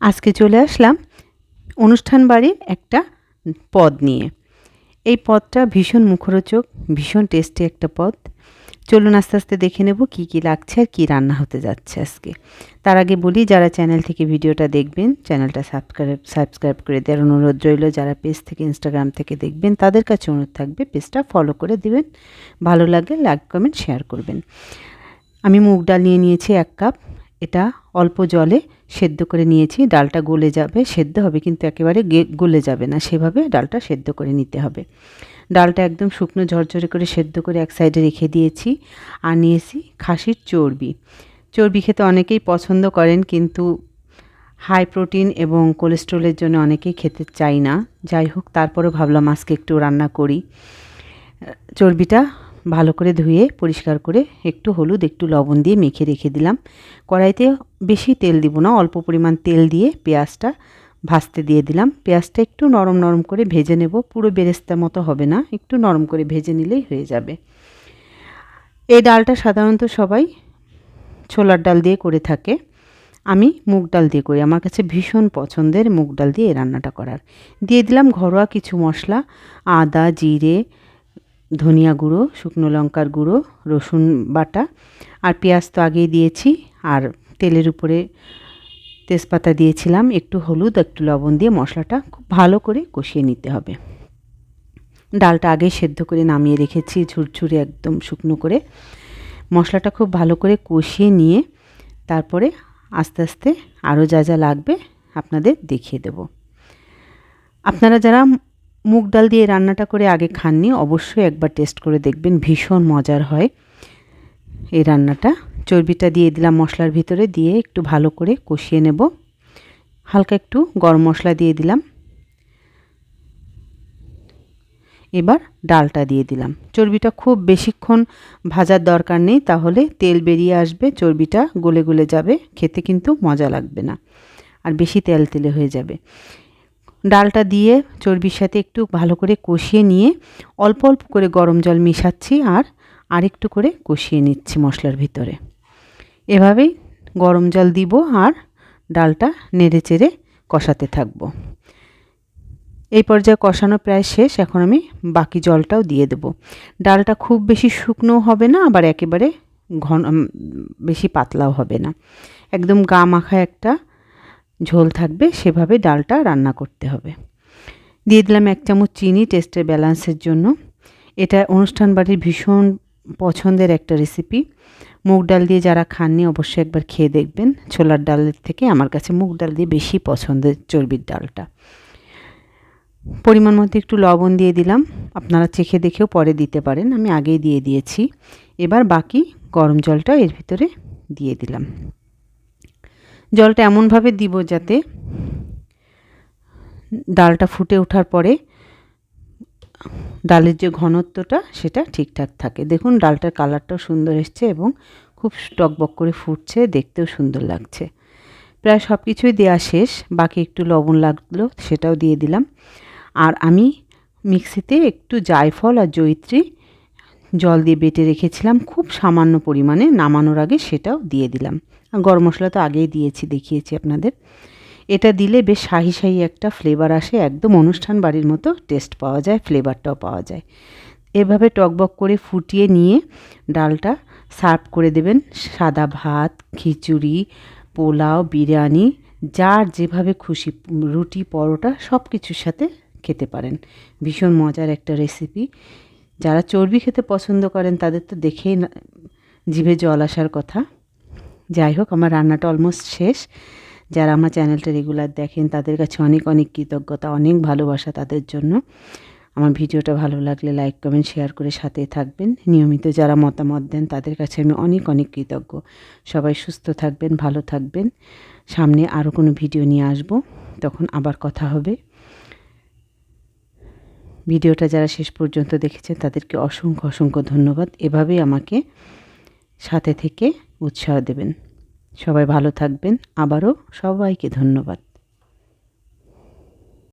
আজকে চলে আসলাম অনুষ্ঠান বাড়ির একটা পদ নিয়ে। এই পদটা ভীষণ মুখরোচক, ভীষণ টেস্টি একটা পদ। চলুন আস্তে আস্তে দেখে নেব কি কি লাগছে আর কী রান্না হতে যাচ্ছে আজকে। তার আগে বলি, যারা চ্যানেল থেকে ভিডিওটা দেখবেন, চ্যানেলটা সাবস্ক্রাইব সাবস্ক্রাইব করে দেওয়ার অনুরোধ রইল। যারা পেজ থেকে ইনস্টাগ্রাম থেকে দেখবেন, তাদের কাছে অনুরোধ থাকবে পেজটা ফলো করে দিবেন। ভালো লাগলে লাইক কমেন্ট শেয়ার করবেন। আমি মুগ ডাল নিয়ে নিয়েছি এক কাপ এটা অল্প জলে সেদ্ধ করে নিয়েছি। ডালটা গলে যাবে, সেদ্ধ হবে, কিন্তু একেবারে গলে যাবে না। সেভাবে ডালটা সেদ্ধ করে নিতে হবে। ডালটা একদম শুকনো ঝরঝরে করে সেদ্ধ করে এক সাইডে রেখে দিয়েছি। আর নিয়েছি খাসির চর্বি। চর্বি খেতে অনেকেই পছন্দ করেন, কিন্তু হাই প্রোটিন এবং কোলেস্ট্রলের জন্য অনেকেই খেতে চাই না। যাই হোক তারপরে ভাবলাম আজকে একটু রান্না করি। চর্বিটা ভালো করে ধুয়ে পরিষ্কার করে একটু হলুদ, একটু লবণ দিয়ে মেখে রেখে দিলাম। কড়াইতে বেশি তেল দিব না, অল্প পরিমাণ তেল দিয়ে পেঁয়াজটা ভাজতে দিয়ে দিলাম। পেঁয়াজটা একটু নরম নরম করে ভেজে নেব, পুরো বেরেস্তার মতো হবে না, একটু নরম করে ভেজে নিলেই হয়ে যাবে। এই ডালটা সাধারণত সবাই ছোলার ডাল দিয়ে করে থাকে। আমি মুগ ডাল দিয়ে করি, আমার কাছে ভীষণ পছন্দের মুগ ডাল দিয়ে রান্নাটা করার। দিয়ে দিলাম ঘরোয়া কিছু মশলা, আদা, জিরে ধনিয়া গুঁড়ো, শুকনো লঙ্কার গুঁড়ো, রসুন বাটা আর পেঁয়াজ তো আগেই দিয়েছি আর তেলের উপরে তেজপাতা দিয়েছিলাম, একটু হলুদ, একটু লবণ দিয়ে মশলাটা খুব ভালো করে কষিয়ে নিতে হবে। ডালটা আগে সেদ্ধ করে নামিয়ে রেখেছি, ঝুরঝুরে একদম শুকনো করে। মশলাটা খুব ভালো করে কষিয়ে নিয়ে তারপরে আস্তে আস্তে আরও যা যা লাগবে আপনাদের দেখিয়ে দেব। আপনারা যারা মুগ ডাল দিয়ে রান্নাটা করে আগে খাননি, অবশ্যই একবার টেস্ট করে দেখবেন, ভীষণ মজার হয় এই রান্নাটা। চর্বিটা দিয়ে দিলাম মশলার ভিতরে, দিয়ে একটু ভালো করে কষিয়ে নেব। হালকা একটু গরম মশলা দিয়ে দিলাম। এবার ডালটা দিয়ে দিলাম। চর্বিটা খুব বেশিক্ষণ ভাজার দরকার নেই, তাহলে তেল বেরিয়ে আসবে, চর্বিটা গলে গলে যাবে, খেতে কিন্তু মজা লাগবে না। আর বেশি তেল তেলে হয়ে যাবে। ডালটা দিয়ে চর্বির সাথে একটু ভালো করে কষিয়ে নিয়ে অল্প অল্প করে গরম জল মিশাচ্ছি আর আরেকটু করে কষিয়ে নিচ্ছি মশলার ভিতরে। এভাবেই গরম জল দিব আর ডালটা নেড়ে চেড়ে কষাতে থাকব। এই পর্যায়ে কষানো প্রায় শেষ, এখন আমি বাকি জলটাও দিয়ে দেব। ডালটা খুব বেশি শুকনো হবে না, আবার একেবারে ঘন বেশি পাতলাও হবে না। একদম গা মাখা একটা ঝোল থাকবে, সেভাবে ডালটা রান্না করতে হবে। দিয়ে দিলাম এক চামচ চিনি, টেস্টের ব্যালেন্সের জন্য। এটা অনুষ্ঠান বাড়ির ভীষণ পছন্দের একটা রেসিপি মুগ ডাল দিয়ে যারা খাননি, অবশ্যই একবার খেয়ে দেখবেন। ছোলার ডালের থেকে আমার কাছে মুগ ডাল দিয়ে বেশি পছন্দের চর্বির ডালটা। পরিমাণ মতো একটু লবণ দিয়ে দিলাম। আপনারা চেখে দেখেও পরে দিতে পারেন। আমি আগেই দিয়ে দিয়েছি। এবার বাকি গরম জলটা এর ভিতরে দিয়ে দিলাম। জলটা এমনভাবে দিব যাতে ডালটা ফুটে ওঠার পরে ডালের যে ঘনত্বটা সেটা ঠিকঠাক থাকে। দেখুন, ডালটার কালারটাও সুন্দর এসছে এবং খুব টকবক করে ফুটছে, দেখতেও সুন্দর লাগছে। প্রায় সব কিছুই দেওয়া শেষ, বাকি একটু লবণ লাগল সেটাও দিয়ে দিলাম। আর আমি মিক্সিতে একটু জায়ফল আর জৈত্রী জল দিয়ে বেটে রেখেছিলাম, খুব সামান্য পরিমাণে নামানোর আগে সেটাও দিয়ে দিলাম। আর গরম মশলা তো আগেই দিয়েছি, দেখিয়েছি আপনাদের। এটা দিলে বেশ শাহি শাহি একটা ফ্লেভার আসে, একদম অনুষ্ঠান বাড়ির মতো টেস্ট পাওয়া যায় ফ্লেভারটাও পাওয়া যায়। এভাবে টকবক করে ফুটিয়ে নিয়ে ডালটা সার্ভ করে দেবেন। সাদা ভাত, খিচুড়ি, পোলাও, বিরিয়ানি, যার যেভাবে খুশি, রুটি, পরোটা সব কিছুর সাথে খেতে পারেন। ভীষণ মজার একটা রেসিপি যারা চর্বি খেতে পছন্দ করেন, তাদের তো দেখেই জিভে জল আসার কথা। যাই হোক, আমার রান্নাটা অলমোস্ট শেষ। যারা আমার চ্যানেলটা রেগুলার দেখেন, তাদের কাছে অনেক অনেক কৃতজ্ঞতা, অনেক ভালোবাসা তাদের জন্য। আমার ভিডিওটা ভালো লাগলে লাইক কমেন্ট শেয়ার করে সাথে থাকবেন। নিয়মিত যারা মতামত দেন, তাদের কাছে আমি অনেক অনেক কৃতজ্ঞ। সবাই সুস্থ থাকবেন, ভালো থাকবেন। সামনে আরও কোনো ভিডিও নিয়ে আসব। তখন আবার কথা হবে। ভিডিওটা যারা শেষ পর্যন্ত দেখেছেন, তাদেরকে অসংখ্য অসংখ্য ধন্যবাদ। এভাবেই আমাকে সাথে থেকে উৎসাহ দেবেন। সবাই ভালো থাকবেন। আবারও সবাইকে ধন্যবাদ।